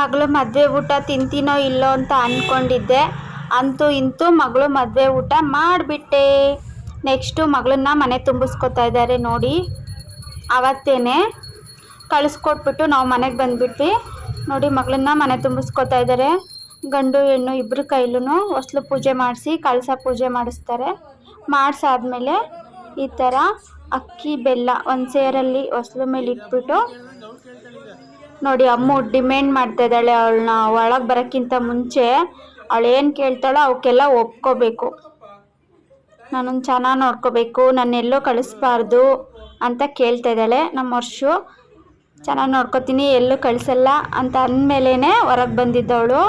ಮಗಳು ಮದುವೆ ಊಟ ತಿಂತೀನೋ ಇಲ್ಲೋ ಅಂತ ಅಂದ್ಕೊಂಡಿದ್ದೆ ಅಂತೂ ಇಂತೂ ಮಗಳು ಮದುವೆ ಊಟ ಮಾಡಿಬಿಟ್ಟೆ. ನೆಕ್ಸ್ಟು ಮಗಳನ್ನ ಮನೆ ತುಂಬಿಸ್ಕೊತಾ ಇದ್ದಾರೆ ನೋಡಿ. ಅವತ್ತೇನೆ ಕಳಿಸ್ಕೊಟ್ಬಿಟ್ಟು ನಾವು ಮನೆಗೆ ಬಂದುಬಿಟ್ವಿ. ನೋಡಿ ಮಗಳನ್ನ ಮನೆ ತುಂಬಿಸ್ಕೊತಾ ಇದ್ದಾರೆ. ಗಂಡು ಹೆಣ್ಣು ಇಬ್ಬರು ಕೈಲೂ ಹೊಸ್ಲು ಪೂಜೆ ಮಾಡಿಸಿ ಕಳಸ ಪೂಜೆ ಮಾಡಿಸ್ತಾರೆ. ಮಾಡಿಸಾದ್ಮೇಲೆ ಈ ಥರ ಅಕ್ಕಿ ಬೆಲ್ಲ ಒಂದು ಸೇರಲ್ಲಿ ಹೊಸ್ಲು ಮೇಲೆ ಇಟ್ಬಿಟ್ಟು ನೋಡಿ ಅಮ್ಮು ಡಿಮ್ಯಾಂಡ್ ಮಾಡ್ತಾ ಇದ್ದಾಳೆ, ಅವಳನ್ನ ಒಳಗೆ ಬರೋಕ್ಕಿಂತ ಮುಂಚೆ ಅವಳು ಏನು ಕೇಳ್ತಾಳೋ ಅವಕ್ಕೆಲ್ಲ ಒಪ್ಕೋಬೇಕು. ನಾನು ಚೆನ್ನಾಗಿ ನೋಡ್ಕೋಬೇಕು, ನಾನು ನನ್ನೆಲ್ಲೋ ಕಳಿಸ್ಬಾರ್ದು ಅಂತ ಕೇಳ್ತಾ ಇದ್ದಾಳೆ ನಮ್ಮ ವರ್ಷು. ಚೆನ್ನಾಗಿ ನೋಡ್ಕೋತೀನಿ, ಎಲ್ಲೂ ಕಳಿಸಲ್ಲ ಅಂತ ಅಂದಮೇಲೇ ಹೊರಗೆ ಬಂದಿದ್ದವಳು.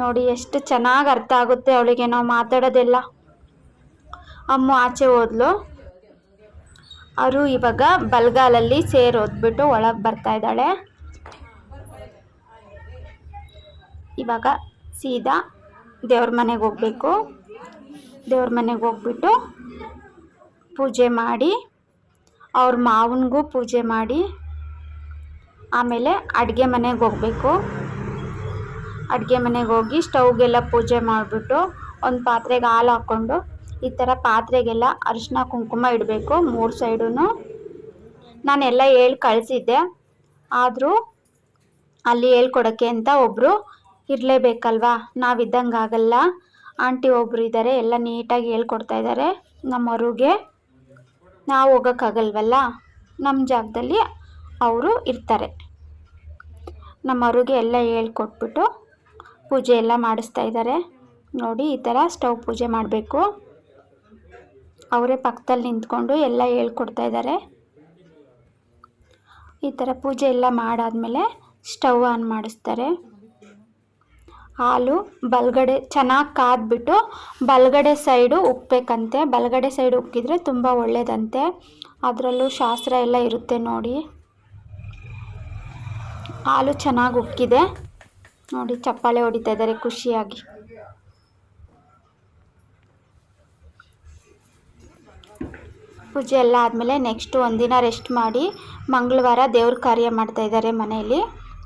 ನೋಡಿ ಎಷ್ಟು ಚೆನ್ನಾಗಿ ಅರ್ಥ ಆಗುತ್ತೆ ಅವಳಿಗೆ ನಾವು ಮಾತಾಡೋದೆಲ್ಲ. ಅಮ್ಮು ಆಚೆ ಹೋದ್ಲು. ಅವರು ಇವಾಗ ಬಲ್ಗಾಲಲ್ಲಿ ಸೇರೋದ್ಬಿಟ್ಟು ಒಳಗೆ ಬರ್ತಾ ಇದ್ದಾಳೆ. ಇವಾಗ ಸೀದಾ ದೇವ್ರ ಮನೆಗೆ ಹೋಗಬೇಕು. ದೇವ್ರ ಮನೆಗೆ ಹೋಗ್ಬಿಟ್ಟು ಪೂಜೆ ಮಾಡಿ, ಅವ್ರ ಮಾವನಿಗೂ ಪೂಜೆ ಮಾಡಿ, ಆಮೇಲೆ ಅಡುಗೆ ಮನೆಗೆ ಹೋಗಬೇಕು. ಅಡುಗೆ ಮನೆಗೆ ಹೋಗಿ ಸ್ಟವ್ಗೆಲ್ಲ ಪೂಜೆ ಮಾಡಿಬಿಟ್ಟು ಒಂದು ಪಾತ್ರೆಗೆ ಹಾಲು ಹಾಕ್ಕೊಂಡು ಈ ಥರ ಪಾತ್ರೆಗೆಲ್ಲ ಅರಿಶಿನ ಕುಂಕುಮ ಇಡಬೇಕು ಮೂರು ಸೈಡೂ ನಾನೆಲ್ಲ ಹೇಳಿ ಕಳಿಸಿದ್ದೆ. ಆದರೂ ಅಲ್ಲಿ ಹೇಳ್ಕೊಡೋಕ್ಕೆ ಅಂತ ಒಬ್ಬರು ಇರಲೇಬೇಕಲ್ವಾ? ನಾವಿದ್ದಂಗೆ ಆಗಲ್ಲ. ಆಂಟಿ ಒಬ್ಬರು ಇದ್ದಾರೆ ಎಲ್ಲ ನೀಟಾಗಿ ಹೇಳ್ಕೊಡ್ತಾ ಇದ್ದಾರೆ ನಮ್ಮವ್ರಿಗೆ ನಾವು ಹೋಗೋಕ್ಕಾಗಲ್ವಲ್ಲ? ನಮ್ಮ ಜಾಗದಲ್ಲಿ ಅವರು ಇರ್ತಾರೆ. ನಮ್ಮವ್ರಿಗೆ ಎಲ್ಲ ಹೇಳ್ಕೊಟ್ಬಿಟ್ಟು ಪೂಜೆ ಎಲ್ಲ ಮಾಡಿಸ್ತಾ ಇದ್ದಾರೆ ನೋಡಿ, ಈ ಥರ ಸ್ಟವ್ ಪೂಜೆ ಮಾಡಬೇಕು. ಅವರೇ ಪಕ್ಕದಲ್ಲಿ ನಿಂತ್ಕೊಂಡು ಎಲ್ಲ ಹೇಳ್ಕೊಡ್ತಾ ಇದ್ದಾರೆ ಈ ಥರ ಪೂಜೆ ಎಲ್ಲ ಮಾಡಾದಮೇಲೆ ಸ್ಟವ್ ಆನ್ ಮಾಡಿಸ್ತಾರೆ. ಹಾಲು, ಬಲಗಡೆ ಚೆನ್ನಾಗಿ ಕಾದ್ಬಿಟ್ಟು ಬಲಗಡೆ ಸೈಡು ಉಕ್ಕಬೇಕಂತೆ ಬಲಗಡೆ ಸೈಡ್ ಉಕ್ಕಿದ್ರೆ ತುಂಬ ಒಳ್ಳೆಯದಂತೆ ಅದರಲ್ಲೂ ಶಾಸ್ತ್ರ ಎಲ್ಲ ಇರುತ್ತೆ ನೋಡಿ. ಹಾಲು ಚೆನ್ನಾಗಿ ಉಕ್ಕಿದೆ ನೋಡಿ, ಚಪ್ಪಾಳೆ ಹೊಡಿತಾ ಇದ್ದಾರೆ ಖುಷಿಯಾಗಿ. ಪೂಜೆ ಎಲ್ಲ ಆದಮೇಲೆ ನೆಕ್ಸ್ಟ್ ಒಂದಿನ ರೆಸ್ಟ್ ಮಾಡಿ ಮಂಗಳವಾರ ದೇವ್ರ ಕಾರ್ಯ ಮಾಡ್ತಾ ಇದ್ದಾರೆ ಮನೆಯಲ್ಲಿ.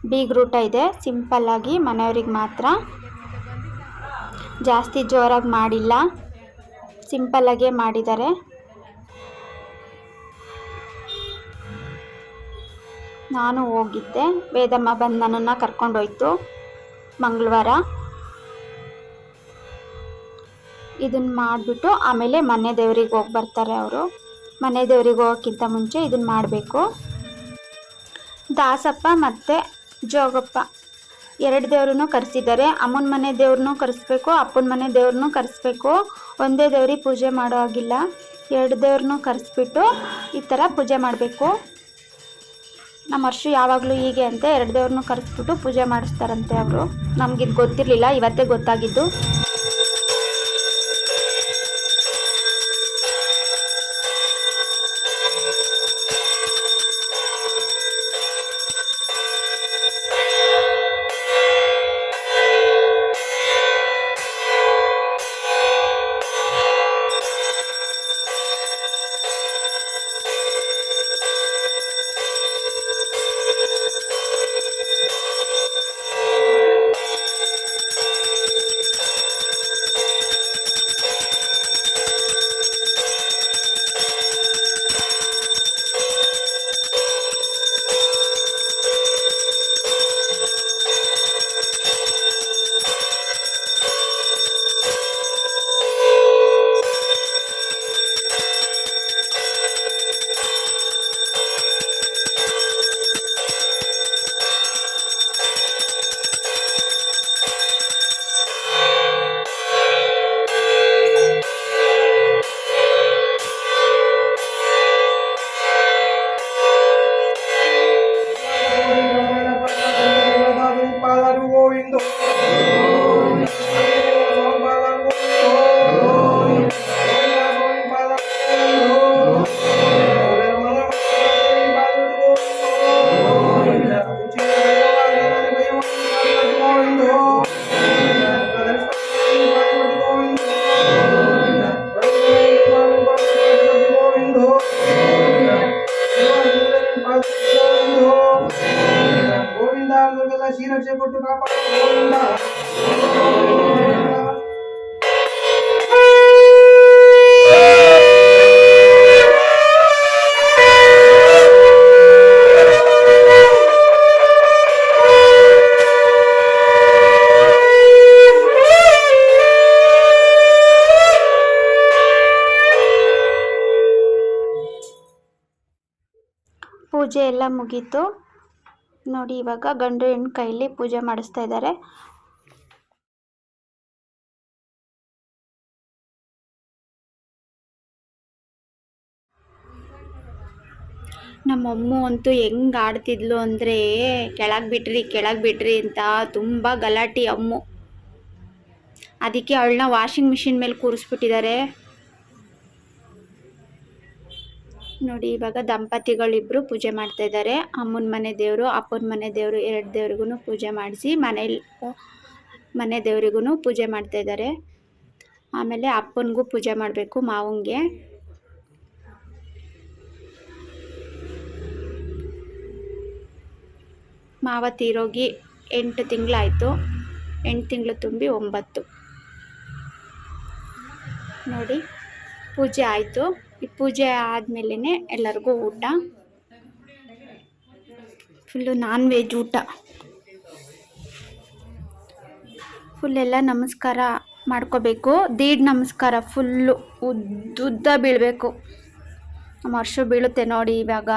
ಬೀಗ್ರೂಟ ಇದೆ. ಸಿಂಪಲ್ಲಾಗಿ ಮನೆಯವ್ರಿಗೆ ಮಾತ್ರ. ಜಾಸ್ತಿ ಜೋರಾಗಿ ಮಾಡಿಲ್ಲ. ಸಿಂಪಲ್ಲಾಗೇ ಮಾಡಿದ್ದಾರೆ. ನಾನು ಹೋಗಿದ್ದೆ. ವೇದಮ್ಮ ಬಂದು ನನ್ನನ್ನು ಕರ್ಕೊಂಡೋಯ್ತು ಮಂಗಳವಾರ. ಇದನ್ನ ಮಾಡಿಬಿಟ್ಟು ಆಮೇಲೆ ಮನೆ ದೇವ್ರಿಗೆ ಹೋಗಿ ಬರ್ತಾರೆ ಅವರು. ಮನೆ ದೇವರಿಗೆ ಹೋಗೋಕ್ಕಿಂತ ಮುಂಚೆ ಇದನ್ನ ಮಾಡಬೇಕು. ದಾಸಪ್ಪ ಮತ್ತು ಜೋಗಪ್ಪ. ಎರಡು ದೇವ್ರನ್ನೂ ಕರೆಸಿದ್ದಾರೆ. ಅಮ್ಮನ ಮನೆ ದೇವ್ರನ್ನೂ ಕರೆಸ್ಬೇಕು, ಅಪ್ಪನ ಮನೆ ದೇವ್ರನ್ನೂ ಕರೆಸ್ಬೇಕು. ಒಂದೇ ದೇವ್ರಿಗೆ ಪೂಜೆ ಮಾಡೋ ಹಾಗಿಲ್ಲ. ಎರಡು ದೇವ್ರನ್ನೂ ಕರೆಸ್ಬಿಟ್ಟು ಈ ಥರ ಪೂಜೆ ಮಾಡಬೇಕು. ನಮ್ಮ ವರ್ಷ ಯಾವಾಗಲೂ ಹೀಗೆ ಅಂತೆ, ಎರಡು ದೇವ್ರನ್ನೂ ಕರೆಸ್ಬಿಟ್ಟು ಪೂಜೆ ಮಾಡಿಸ್ತಾರಂತೆ ಅವರು. ನಮಗಿದು ಗೊತ್ತಿರಲಿಲ್ಲ, ಇವತ್ತೇ ಗೊತ್ತಾಗಿದ್ದು. గోవింద గోవింద శీరక్ష కొట్టు కాపాడు గోవింద ಪೂಜೆ ಎಲ್ಲ ಮುಗೀತು. ನೋಡಿ, ಇವಾಗ ಗಂಡು ಹೆಣ್ಣು ಕೈಲಿ ಪೂಜೆ ಮಾಡಿಸ್ತಾ ಇದ್ದಾರೆ. ನಮ್ಮಮ್ಮ ಅಂತೂ ಹೆಂಗೆ ಆಡ್ತಿದ್ಲು ಅಂದರೆ, ಕೆಳಗೆ ಬಿಟ್ರಿ ಕೆಳಗೆ ಬಿಟ್ರಿ ಅಂತ ತುಂಬ ಗಲಾಟೆ ಅಮ್ಮು. ಅದಕ್ಕೆ ಅವಳನ್ನ ವಾಷಿಂಗ್ ಮಿಷಿನ್ ಮೇಲೆ ಕೂರಿಸ್ಬಿಟ್ಟಿದ್ದಾರೆ. ನೋಡಿ, ಇವಾಗ ದಂಪತಿಗಳಿಬ್ರು ಪೂಜೆ ಮಾಡ್ತಾ ಇದ್ದಾರೆ. ಅಮ್ಮನ ಮನೆ ದೇವರು, ಅಪ್ಪನ ಮನೆ ದೇವರು ಎರಡು ದೇವ್ರಿಗೂ ಪೂಜೆ ಮಾಡಿಸಿ ಮನೇಲಿ ಮನೆ ದೇವರಿಗೂ ಪೂಜೆ ಮಾಡ್ತಾ ಇದ್ದಾರೆ. ಆಮೇಲೆ ಅಪ್ಪನಿಗೂ ಪೂಜೆ ಮಾಡಬೇಕು ಮಾವನಿಗೆ ಮಾವ ತೀರೋಗಿ ಎಂಟು ತಿಂಗಳಾಯಿತು. ಎಂಟು ತಿಂಗಳು ತುಂಬಿ ಒಂಬತ್ತು. ನೋಡಿ, ಪೂಜೆ ಆಯಿತು. ಈ ಪೂಜೆ ಆದಮೇಲೆ ಎಲ್ಲರಿಗೂ ಊಟ. ಫುಲ್ಲು ನಾನ್ ವೆಜ್ ಊಟ. ಫುಲ್ ಎಲ್ಲ ನಮಸ್ಕಾರ ಮಾಡ್ಕೋಬೇಕು. ದೀಡ್ ನಮಸ್ಕಾರ ಫುಲ್ಲು ಉದ್ದುದ್ದ ಬೀಳಬೇಕು. ನಮ್ಮ ವರ್ಷ ಬೀಳುತ್ತೆ ನೋಡಿ ಇವಾಗ.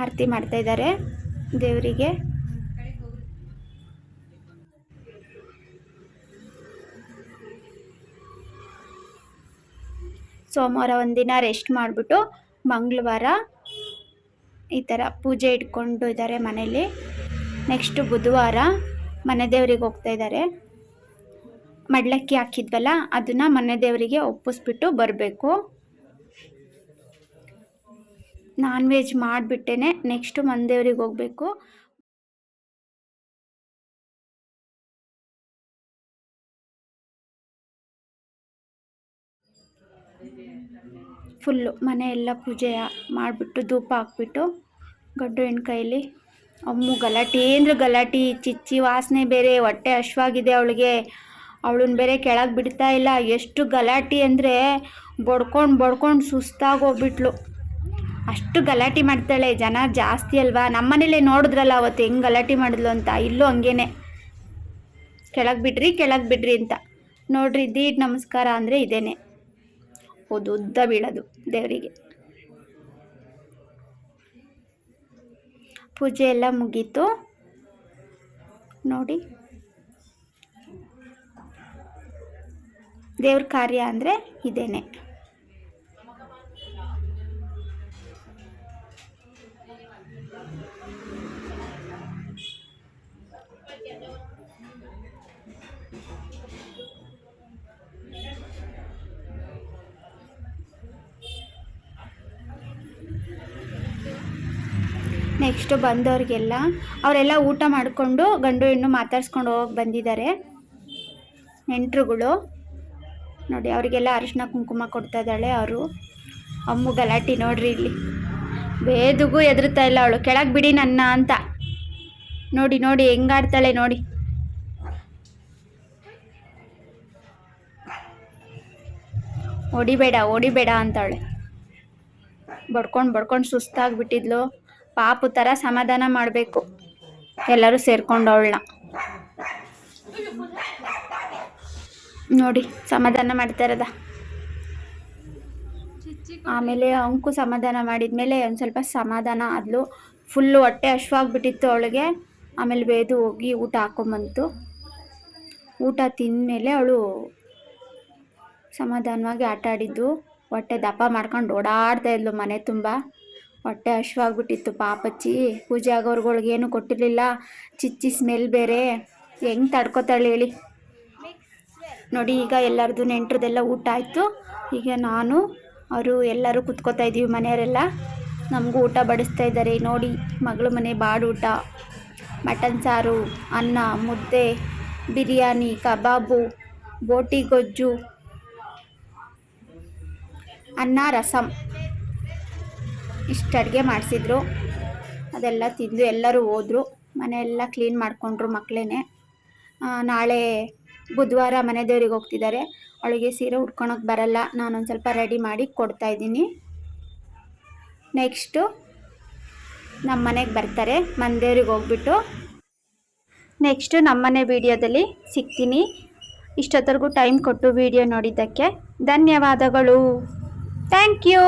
ಆರತಿ ಮಾಡ್ತಾ ಇದ್ದಾರೆ ದೇವರಿಗೆ. ಸೋಮವಾರ ಒಂದಿನ ರೆಸ್ಟ್ ಮಾಡಿಬಿಟ್ಟು ಮಂಗಳವಾರ ಈ ಥರ ಪೂಜೆ ಇಟ್ಕೊಂಡು ಇದ್ದಾರೆ ಮನೇಲಿ ನೆಕ್ಸ್ಟು ಬುಧವಾರ ಮನೆ ದೇವರಿಗೆ ಹೋಗ್ತಾ ಇದ್ದಾರೆ ಮಡ್ಲಕ್ಕಿ ಹಾಕಿದ್ವಲ್ಲ, ಅದನ್ನು ಮನೆ ದೇವರಿಗೆ ಒಪ್ಪಿಸ್ಬಿಟ್ಟು ಬರಬೇಕು. ನಾನ್ ವೆಜ್ ಮಾಡಿಬಿಟ್ಟೇ ನೆಕ್ಸ್ಟು ಮನೆ ದೇವ್ರಿಗೆ ಹೋಗಬೇಕು. ಫುಲ್ಲು ಮನೆ ಎಲ್ಲ ಪೂಜೆ ಮಾಡಿಬಿಟ್ಟು ಧೂಪ ಹಾಕ್ಬಿಟ್ಟು ಗಂಡು ಹೆಣ್ಣು ಕೈಲಿ. ಅಮ್ಮು ಗಲಾಟೆ ಅಂದ್ರೆ ಗಲಾಟೆ, ಚಿಚ್ಚಿ ವಾಸನೆ ಬೇರೆ, ಹೊಟ್ಟೆ ಹಶ್ವಾಗಿದೆ ಅವಳಿಗೆ. ಅವಳನ್ನ ಬೇರೆ ಕೆಳಗೆ ಬಿಡ್ತಾ ಇಲ್ಲ. ಎಷ್ಟು ಗಲಾಟೆ ಅಂದರೆ ಬಡ್ಕೊಂಡು ಬಡ್ಕೊಂಡು ಸುಸ್ತಾಗೋಗ್ಬಿಟ್ಲು ಅಷ್ಟು ಗಲಾಟೆ ಮಾಡ್ತಾಳೆ. ಜನ ಜಾಸ್ತಿ ಅಲ್ವಾ? ನಮ್ಮನೇಲೆ ನೋಡಿದ್ರಲ್ಲ ಅವತ್ತು ಹೆಂಗೆ ಗಲಾಟೆ ಮಾಡಿದ್ಲು ಅಂತ. ಇಲ್ಲೂ ಹಂಗೇನೆ. ಕೆಳಗೆ ಬಿಡ್ರಿ ಕೆಳಗೆ ಬಿಡ್ರಿ ಅಂತ. ನೋಡ್ರಿ, ದೀಡ್ ನಮಸ್ಕಾರ ಅಂದರೆ ಇದೇನೆ. ಹೌದು ಉದ್ದ ಬೀಳೋದು ದೇವರಿಗೆ. ಪೂಜೆ ಎಲ್ಲ ಮುಗೀತು. ನೋಡಿ. ದೇವ್ರ ಕಾರ್ಯ ಅಂದರೆ ಇದೇನೆ. ನೆಕ್ಸ್ಟು ಬಂದವ್ರಿಗೆಲ್ಲ, ಅವರೆಲ್ಲ ಊಟ ಮಾಡಿಕೊಂಡು ಗಂಡು ಹೆಣ್ಣು ಮಾತಾಡ್ಸ್ಕೊಂಡು ಹೋಗಿ ಬಂದಿದ್ದಾರೆ. ನೆಂಟರುಗಳು. ನೋಡಿ, ಅವರಿಗೆಲ್ಲ ಅರಿಶಿನ ಕುಂಕುಮ ಕೊಡ್ತಾ ಇದ್ದಾಳೆ ಅವರು. ಅಮ್ಮು ಗಲಾಟೆ ನೋಡ್ರಿ ಇಲ್ಲಿ. ಬೇದಿಗೂ ಎದುರುತ್ತಾ ಇಲ್ಲ ಅವಳು. ಕೆಳಗೆ ಬಿಡಿ ನನ್ನ ಅಂತ. ನೋಡಿ ನೋಡಿ, ಹೆಂಗಾಡ್ತಾಳೆ ನೋಡಿ. ಓಡಿಬೇಡ ಹೊಡಿಬೇಡ ಅಂತವಳೆ. ಬಡ್ಕೊಂಡು ಬಡ್ಕೊಂಡು ಸುಸ್ತಾಗ್ಬಿಟ್ಟಿದ್ಲು. ಪಾಪು ಥರ ಸಮಾಧಾನ ಮಾಡಬೇಕು. ಎಲ್ಲರೂ ಸೇರ್ಕೊಂಡು ಅವಳನ್ನ ನೋಡಿ, ಸಮಾಧಾನ ಮಾಡ್ತಾ ಆಮೇಲೆ ಅಂಕು ಸಮಾಧಾನ ಮಾಡಿದ್ಮೇಲೆ ಒಂದು ಸ್ವಲ್ಪ ಸಮಾಧಾನ ಆದ್ಲು. ಫುಲ್ಲು ಹೊಟ್ಟೆ ಹಶ್ವಾಗ್ಬಿಟ್ಟಿತ್ತು ಅವಳಿಗೆ. ಆಮೇಲೆ ಬೇದು ಹೋಗಿ ಊಟ ಹಾಕೊಂಬಂತು. ಊಟ ತಿಂದಮೇಲೆ ಅವಳು ಸಮಾಧಾನವಾಗಿ ಆಟ ಆಡಿದ್ದು ಹೊಟ್ಟೆ ದಪ್ಪ ಮಾಡ್ಕೊಂಡು ಓಡಾಡ್ತಾ ಇದ್ಲು ಮನೆ ತುಂಬ. ಹೊಟ್ಟೆ ಹಶ್ವಾಗ್ಬಿಟ್ಟಿತ್ತು ಪಾಪಚ್ಚಿ. ಪೂಜೆ ಆಗೋರ್ಗಳಿಗೆ ಏನು ಕೊಟ್ಟಿರಲಿಲ್ಲ. ಚಿಚ್ಚಿ ಸ್ಮೆಲ್ ಬೇರೆ. ಹೆಂಗ್ ತಡ್ಕೊತಾಳೆ ಹೇಳಿ. ನೋಡಿ, ಈಗ ಎಲ್ಲರದು ನೆಂಟ್ರದೆಲ್ಲ ಊಟ ಆಯಿತು. ಈಗ ನಾನು, ಅವರು ಎಲ್ಲರೂ ಕುತ್ಕೋತಾ ಇದ್ದೀವಿ ಮನೆಯವರೆಲ್ಲ. ನಮಗೂ ಊಟ ಬಡಿಸ್ತಾ ಇದ್ದಾರೆ. ನೋಡಿ, ಮಗಳ ಮನೆ ಬಾಡೂಟ ಮಟನ್ ಸಾರು, ಅನ್ನ, ಮುದ್ದೆ, ಬಿರಿಯಾನಿ, ಕಬಾಬು, ಬೋಟಿ ಗೊಜ್ಜು, ಅನ್ನ ರಸಮ್ ಇಷ್ಟು ಅಡುಗೆ ಮಾಡಿಸಿದ್ರು. ಅದೆಲ್ಲ ತಿಂದು ಎಲ್ಲರೂ ಹೋದರು. ಮನೆಯೆಲ್ಲ ಕ್ಲೀನ್ ಮಾಡಿಕೊಂಡ್ರು ಮಕ್ಕಳೇ ನಾಳೆ ಬುಧವಾರ ಮನೆ ದೇವ್ರಿಗೆ ಹೋಗ್ತಿದ್ದಾರೆ. ಅವಳಿಗೆ ಸೀರೆ ಉಟ್ಕೊಳಕ್ಕೆ ಬರಲ್ಲ. ನಾನೊಂದು ಸ್ವಲ್ಪ ರೆಡಿ ಮಾಡಿ ಕೊಡ್ತಾ ಇದ್ದೀನಿ. ನೆಕ್ಸ್ಟು ನಮ್ಮ ಮನೆಗೆ ಬರ್ತಾರೆ. ಮನೆ ದೇವ್ರಿಗೆ ಹೋಗ್ಬಿಟ್ಟು ನೆಕ್ಸ್ಟು ನಮ್ಮನೆ ವಿಡಿಯೋದಲ್ಲಿ ಸಿಗ್ತೀನಿ. ಇಷ್ಟೊತ್ತರೆಗೂ ಟೈಮ್ ಕೊಟ್ಟು ವಿಡಿಯೋ ನೋಡಿದ್ದಕ್ಕೆ ಧನ್ಯವಾದಗಳು. Thank you